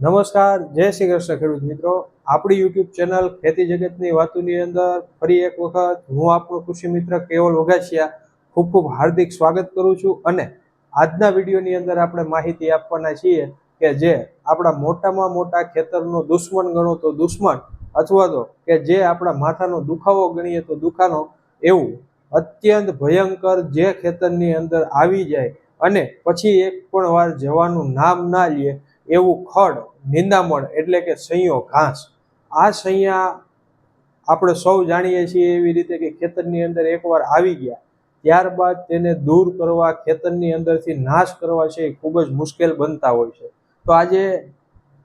નમસ્કાર, જય શ્રી કૃષ્ણ ખેડૂત મિત્રો. આપણી યુટ્યુબ ચેનલ ખેતી જગતની વાતોની અંદર ફરી એક વખત હું આપણો કૃષિ મિત્ર કેવલ વઘાસિયા ખૂબ ખૂબ હાર્દિક સ્વાગત કરું છું અને આજના વિડીયોની અંદર આપણે માહિતી આપવાના છીએ કે જે આપણા મોટામાં મોટા ખેતરનો દુશ્મન ગણો તો દુશ્મન, અથવા તો કે જે આપણા માથાનો દુખાવો ગણીએ તો દુખાનો, એવું અત્યંત ભયંકર જે ખેતરની અંદર આવી જાય અને પછી એક પણ વાર જવાનું નામ ના લે એવું ખડ, નિંદામણ એટલે કે સૈયો ઘાસ. આ સૈયા આપણે સૌ જાણીએ છીએ એવી રીતે કે ખેતરની અંદર એકવાર આવી ગયા, ત્યારબાદ તેને દૂર કરવા, ખેતરની અંદરથી નાશ કરવા છે એ ખૂબ જ મુશ્કેલ બનતા હોય છે. તો આજે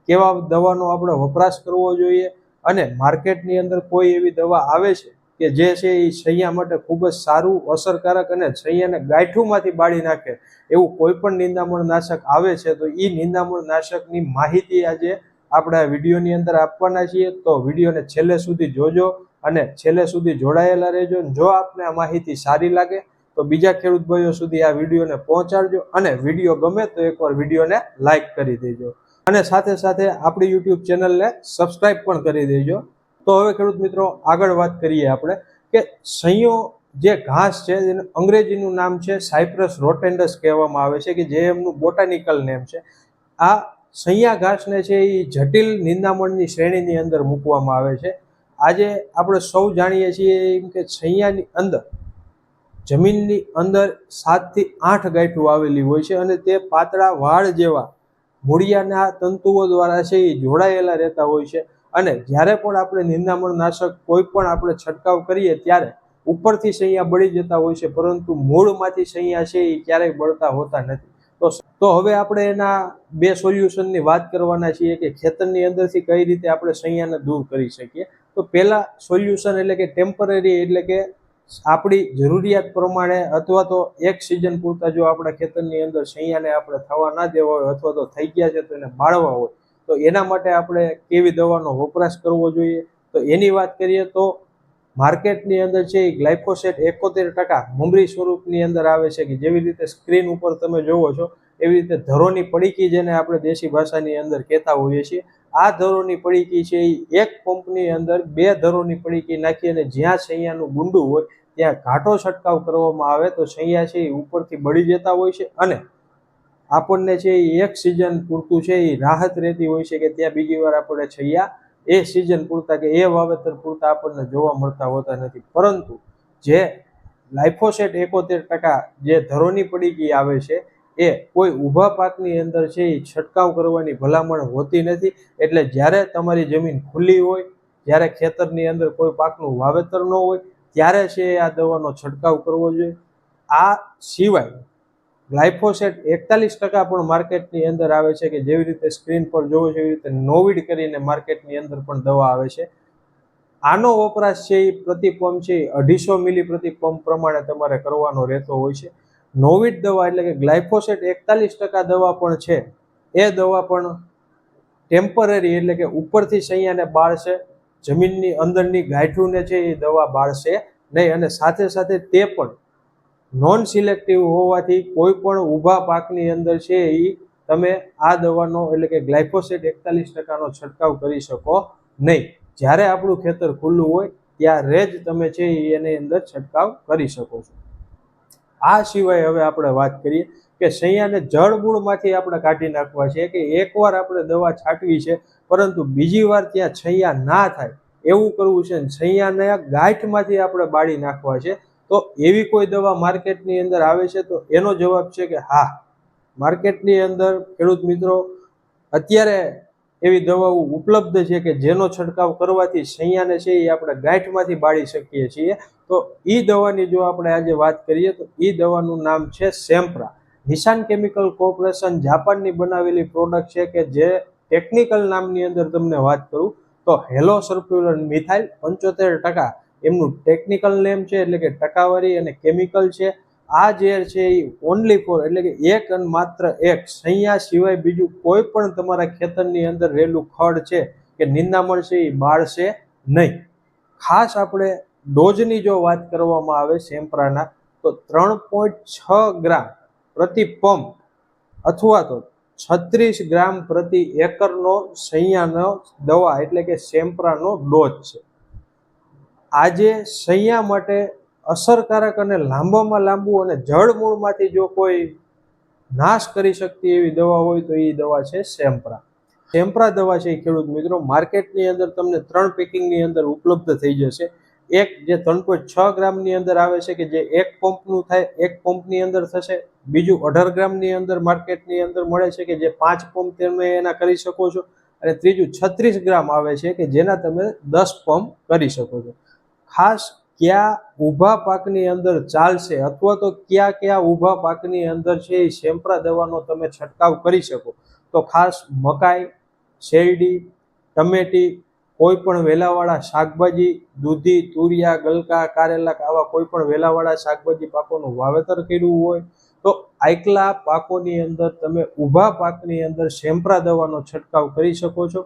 કેવા દવાનો આપણે વપરાશ કરવો જોઈએ અને માર્કેટની અંદર કોઈ એવી દવા આવે છે? કે જે છે એ સૈયા માટે ખૂબ જ સારું, અસરકારક અને સૈયાને ગાંઠુંમાંથી બાળી નાખે. એવું કોઈ પણ નિંદામણ નાશક આવે છે તો એ નિંદામણ નાશકની માહિતી આજે આપણે વિડીયોની અંદર આપવાના છીએ. તો વિડીયોને છેલ્લે સુધી જોજો અને છેલ્લે સુધી જોડાયેલા રહેજો. જો આપને આ માહિતી સારી લાગે તો બીજા ખેડૂત ભાઈઓ સુધી આ વિડીયોને પહોંચાડજો અને વીડિયો ગમે તો એકવાર વિડીયોને લાઇક કરી દેજો. અને સાથે સાથે આપણી યુટ્યુબ ચેનલને સબસ્ક્રાઈબ પણ કરી દેજો. તો હવે ખેડૂત મિત્રો, આગળ વાત કરીએ આપણે કે સૈયો જે ઘાસ છે એનું અંગ્રેજીનું નામ છે સાયપ્રસ રોટેન્ડસ કહેવામાં આવે છે, કે જે એમનું બોટાનિકલ નેમ છે. આ સૈયા ઘાસને છે એ જટિલ નિંદામણની શ્રેણીની અંદર મૂકવામાં આવે છે. આજે આપણે સૌ જાણીએ છીએ એમ કે સૈયાની અંદર, જમીનની અંદર સાતથી આઠ ગાંઠું આવેલી હોય છે અને તે પાતળા વાળ જેવા મૂળિયાના તંતુઓ દ્વારા છે એ જોડાયેલા રહેતા હોય છે. અને જ્યારે પણ આપણે નિંદામણ નાશક કોઈ પણ આપણે છંટકાવ કરીએ ત્યારે ઉપરથી સૈયા બળી જતા હોય છે, પરંતુ મૂળમાંથી સૈયા છે એ ક્યારેય બળતા હોતા નથી. તો તો હવે આપણે એના બે સોલ્યુશનની વાત કરવાના છીએ કે ખેતરની અંદરથી કઈ રીતે આપણે સૈયાને દૂર કરી શકીએ. તો પહેલા સોલ્યુશન એટલે કે ટેમ્પરરી એટલે કે આપણી જરૂરિયાત પ્રમાણે અથવા તો એક સિઝન પૂરતા જો આપણા ખેતરની અંદર સૈયાને આપણે થવા ના દેવા હોય અથવા તો થઈ ગયા છે તો એને બાળવા હોય તો એના માટે આપણે કેવી દવાનો વપરાશ કરવો જોઈએ? તો એની વાત કરીએ તો માર્કેટની અંદર છે એ ગ્લાયકોસેટ એકોતેર ટકા મમરી સ્વરૂપની અંદર આવે છે કે જેવી રીતે સ્ક્રીન ઉપર તમે જોવો છો, એવી રીતે ધરોની પડીકી જેને આપણે દેશી ભાષાની અંદર કહેતા હોઈએ છીએ, આ ધરોની પડીકી છે એ એક પંપની અંદર બે ધરોની પડીકી નાખી અને જ્યાં સૈયાનું ગુંડું હોય ત્યાં ઘાટો છંટકાવ કરવામાં આવે તો સૈયા છે એ ઉપરથી બળી જતા હોય છે અને આપણને છે એ એક સિઝન પૂરતું છે એ રાહત રહેતી હોય છે કે ત્યાં બીજી વાર આપણે છૈયા, એ સિઝન પૂરતા કે એ વાવેતર પૂરતા આપણને જોવા મળતા હોતા નથી. પરંતુ જે લાઇફોસેટ એકોતેર ટકા જે ધરોની પડીકી આવે છે, એ કોઈ ઊભા પાકની અંદર છે એ છંટકાવ કરવાની ભલામણ હોતી નથી. એટલે જ્યારે તમારી જમીન ખુલ્લી હોય, જ્યારે ખેતરની અંદર કોઈ પાકનું વાવેતર ન હોય, ત્યારે છે આ દવાનો છંટકાવ કરવો જોઈએ. આ સિવાય ગ્લાયફોસેટ એકતાલીસ ટકા પણ માર્કેટની અંદર આવે છે કે જેવી રીતે સ્ક્રીન પર જોવો છે, એવી રીતે નોવિડ કરીને માર્કેટની અંદર પણ દવા આવે છે. આનો વપરાશ છે એ પ્રતિ પંપ છે અઢીસો મિલી પ્રતિ પંપ પ્રમાણે તમારે કરવાનો રહેતો હોય છે. નોવિડ દવા એટલે કે ગ્લાયફોસેટ એકતાલીસ ટકા દવા પણ છે. એ દવા પણ ટેમ્પરરી એટલે કે ઉપરથી સૈયાને બાળશે, જમીનની અંદરની ગાંઠુંને છે એ દવા બાળશે નહીં, અને સાથે સાથે તે પણ નોન સિલેક્ટિવ હોવાથી કોઈ પણ ઊભા પાકની અંદર છે એ તમે આ દવાનો એટલે કે ગ્લાયફોસેટ એકતાલીસ ટકાનો છંટકાવ કરી શકો નહીં. જ્યારે આપણું ખેતર ખુલ્લું હોય, ત્યારે જ તમે છે એની અંદર છંટકાવ કરી શકો છો. આ સિવાય હવે આપણે વાત કરીએ કે સૈયાને જળમૂળમાંથી આપણે કાઢી નાખવા છે કે એકવાર આપણે દવા છાંટવી છે, પરંતુ બીજી વાર ત્યાં છૈયા ના થાય. એવું કરવું છે સૈયાને ગાંઠમાંથી આપણે બાળી નાખવા છે તો એવી કોઈ દવા માર્કેટની અંદર આવે છે? તો એનો જવાબ છે કે હા. માર્કેટની અંદર ખેડૂત મિત્રો, અત્યારે એવી દવાઓ ઉપલબ્ધ છે કે જેનો છંટકાવ કરવાથી સૈયાને છે એ આપણે ગાંઠમાંથી બાળી શકીએ છીએ. તો એ દવાની જો આપણે આજે વાત કરીએ, તો એ દવાનું નામ છે સેમ્પ્રા. નિશાન કેમિકલ કોર્પોરેશન જાપાનની બનાવેલી પ્રોડક્ટ છે કે જે ટેકનિકલ નામની અંદર તમને વાત કરું, તો હેલો સર્ક્યુલર મિથાઇલ પંચોતેર ટકા એમનું ટેકનિકલ નેમ છે, એટલે કે ટકાવારી અને કેમિકલ છે. આ ઝેર છે એ ઓનલી ફોર એટલે કે એક અને માત્ર એક. સૈયા સિવાય બીજું કોઈ પણ તમારા ખેતરની અંદર રહેલું ખડ છે કે નિંદામણ છે એ બાળશે નહીં. ખાસ આપણે ડોઝની જો વાત કરવામાં આવે સેમ્પરાના, તો ત્રણ પોઈન્ટ છ ગ્રામ પ્રતિ પંપ અથવા તો છત્રીસ ગ્રામ પ્રતિ એકરનો સૈયાનો દવા, એટલે કે સેમ્પરાનો ડોઝ છે. આજે સૈયા માટે અસરકારક અને લાંબામાં લાંબુ અને જળમૂળમાંથી જો કોઈ નાશ કરી શકતી એવી દવા હોય તો એ દવા છે સેમ્પ્રા. સેમ્પ્રા દવા છે ખેડૂત મિત્રો માર્કેટની અંદર તમને ત્રણ પેકિંગની અંદર ઉપલબ્ધ થઈ જશે. એક જે ત્રણ પોઈન્ટ છ ગ્રામની અંદર આવે છે કે જે એક પંપનું થાય, એક પંપની અંદર થશે. બીજું અઢાર ગ્રામની અંદર માર્કેટની અંદર મળે છે કે જે પાંચ પંપ તમે એના કરી શકો છો. અને ત્રીજું છત્રીસ ગ્રામ આવે છે કે જેના તમે દસ પંપ કરી શકો છો. ખાસ કયા ઊભા પાકની અંદર ચાલશે અથવા તો કયા કયા ઊભા પાકની અંદર છે એ સેમ્પ્રા દવાનો તમે છંટકાવ કરી શકો. તો ખાસ મકાઈ, શેરડી, ટમેટી, કોઈ પણ વેલાવાળા શાકભાજી, દૂધી, તુરિયા, ગલકા કારેલા આવા કોઈ પણ વેલાવાળા શાકભાજી પાકોનું વાવેતર કર્યું હોય તો આયકલા પાકોની અંદર તમે ઊભા પાકની અંદર સેમ્પ્રા દવાનો છંટકાવ કરી શકો છો.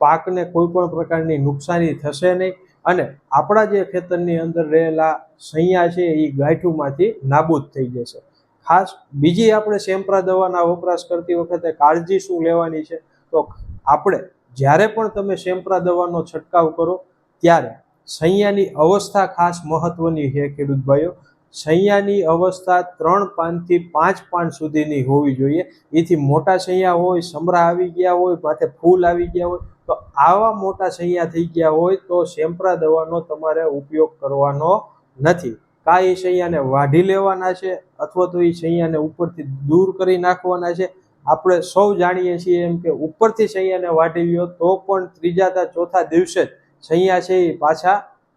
પાકને કોઈ પણ પ્રકારની નુકસાની થશે નહીં. અને આપણા જે ખેતરની અંદર રહેલા સૈયા છે એ ગાંઠુંમાંથી નાબૂદ થઈ જશે. ખાસ બીજી આપણે સેમ્પ્રા દવાના વપરાશ કરતી વખતે કાળજી શું લેવાની છે? તો આપણે જ્યારે પણ તમે સેમ્પ્રા દવાનો છંટકાવ કરો, ત્યારે સૈયાની અવસ્થા ખાસ મહત્વની છે ખેડૂત ભાઈઓ. સૈયાની અવસ્થા ત્રણ પાનથી પાંચ પાન સુધીની હોવી જોઈએ. એથી મોટા સૈયા હોય સમરા આવી ગયા હોય, માથે ફૂલ આવી ગયા હોય, તો આવા મોટા સૈયા થઈ ગયા હોય તો સેમ્પરા દવાનો તમારે ઉપયોગ કરવાનો નથી. કાં એ સૈયાને વાઢી લેવાના છે અથવા તો એ સૈયાને ઉપરથી દૂર કરી નાખવાના છે. આપણે સૌ જાણીએ છીએ એમ કે ઉપરથી સૈયાને વાઢી લ્યો તો પણ ત્રીજા ચોથા દિવસે જ સૈયા છે એ પાછા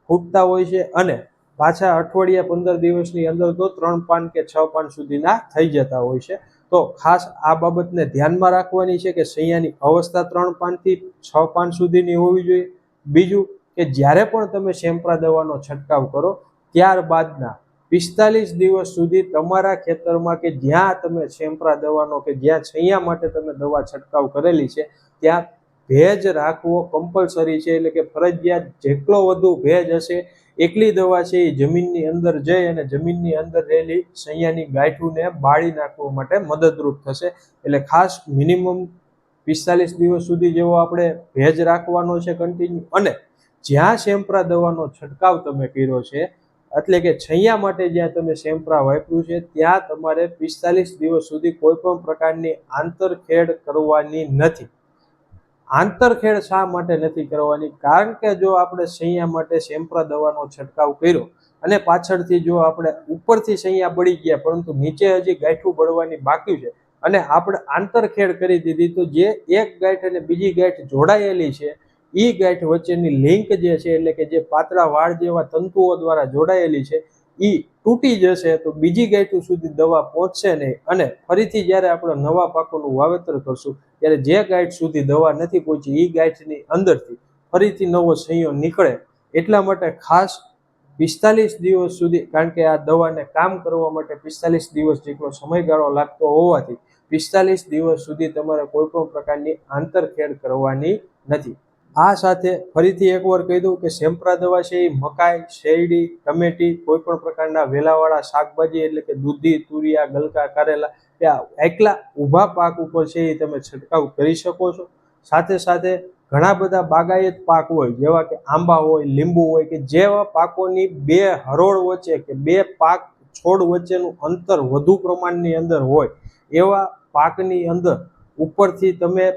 ફૂટતા હોય છે અને પાછા અઠવાડિયા પંદર દિવસની અંદર તો ત્રણ પાન કે છ પાન સુધીના થઈ જતા હોય છે. તો ખાસ આ બાબતને ધ્યાનમાં રાખવાની છે કે સૈયાની અવસ્થા ત્રણ પાનથી છ પાન સુધીની હોવી જોઈએ. બીજું કે જ્યારે પણ તમે સેમ્પ્રા દવાનો છંટકાવ કરો, ત્યારબાદના પિસ્તાલીસ દિવસ સુધી તમારા ખેતરમાં કે જ્યાં તમે સેમ્પ્રા દવાનો કે જ્યાં છૈયા માટે તમે દવા છંટકાવ કરેલી છે, ત્યાં ભેજ રાખવો કમ્પલસરી છે. એટલે કે ફરજિયાત જેટલો વધુ ભેજ હશે એકલી દવા છે એ જમીનની અંદર જઈ અને જમીનની અંદર રહેલી સૈયાની ગાંઠુંને બાળી નાખવા માટે મદદરૂપ થશે. એટલે ખાસ મિનિમમ પિસ્તાલીસ દિવસ સુધી જેવો આપણે ભેજ રાખવાનો છે કન્ટિન્યુ અને જ્યાં શેમ્પરા દવાનો છંટકાવ તમે કર્યો છે, એટલે કે છૈયા માટે જ્યાં તમે સેમ્પ્રા વાપર્યું છે, ત્યાં તમારે પિસ્તાલીસ દિવસ સુધી કોઈ પણ પ્રકારની આંતરખેડ કરવાની નથી. આંતરખેડ શા માટે નથી કરવાની? કારણ કે જો આપણે સૈયા માટે સેમ્પ્રા દવાનો છંટકાવ કર્યો અને પાછળથી જો આપણે ઉપરથી સૈયા બળી ગયા, પરંતુ નીચે હજી ગાંઠું બળવાની બાકી છે અને આપણે આંતરખેડ કરી દીધી, તો જે એક ગાંઠ અને બીજી ગાંઠ જોડાયેલી છે એ ગાંઠ વચ્ચેની લિંક જે છે, એટલે કે જે પાતળા વાળ જેવા તંતુઓ દ્વારા જોડાયેલી છે એ તૂટી જશે તો બીજી ગાંઠો સુધી દવા પહોંચશે નહીં. અને ફરીથી જ્યારે આપણે નવા પાકોનું વાવેતર કરશું, ત્યારે જે ગાંઠ સુધી દવા નથી પહોંચી એ ગાંઠની અંદરથી ફરીથી નવો સંયો નીકળે. એટલા માટે ખાસ પિસ્તાલીસ દિવસ સુધી, કારણ કે આ દવાને કામ કરવા માટે પિસ્તાલીસ દિવસ જેટલો સમયગાળો લાગતો હોવાથી, પિસ્તાલીસ દિવસ સુધી તમારે કોઈ પણ પ્રકારની આંતરખેડ કરવાની નથી. આ સાથે ફરીથી એકવાર કહી દઉં કે સેમ્પરા દવા છે એ મકાઈ, શેરડી, ટમેટી, કોઈ પણ પ્રકારના વેલાવાળા શાકભાજી એટલે કે દૂધી, તુરિયા, ગલકા, કારેલા ત્યાં એકલા ઊભા પાક ઉપર છે એ તમે છંટકાવ કરી શકો છો. સાથે સાથે ઘણા બધા બાગાયત પાક હોય, જેવા કે આંબા હોય, લીંબુ હોય, કે જેવા પાકોની બે હરોળ વચ્ચે કે બે પાક છોડ વચ્ચેનું અંતર વધુ પ્રમાણની અંદર હોય, એવા પાકની અંદર ઉપરથી તમે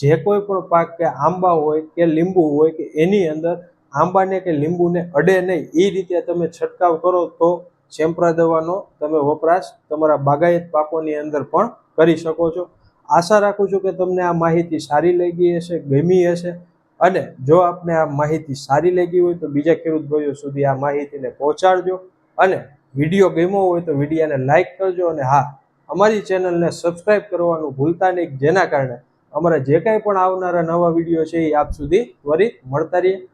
જે કોઈ પણ પાક કે આંબા હોય કે લીંબુ હોય કે એની અંદર આંબાને કે લીંબુને અડે નહીં, એ રીતે તમે છંટકાવ કરો તો સેમ્પ્રા દવાનો તમે વપરાશ, તમારા બાગાયત પાકોની અંદર પણ કરી શકો છો. આશા રાખું છું કે તમને આ માહિતી સારી લાગી હશે, ગમી હશે અને જો આપને આ માહિતી સારી લાગી હોય તો બીજા ખેડૂત ભાઈઓ સુધી આ માહિતીને પહોંચાડજો અને વીડિયો ગમ્યો હોય તો વિડીયાને લાઇક કરજો અને હા, અમારી ચેનલને સબસ્ક્રાઈબ કરવાનું ભૂલતા નહીં, જેના કારણે અમારા જે કાંઈ પણ આવનારા નવા વીડિયો છે એ આપ સુધી ત્વરિત મળતા રહીએ.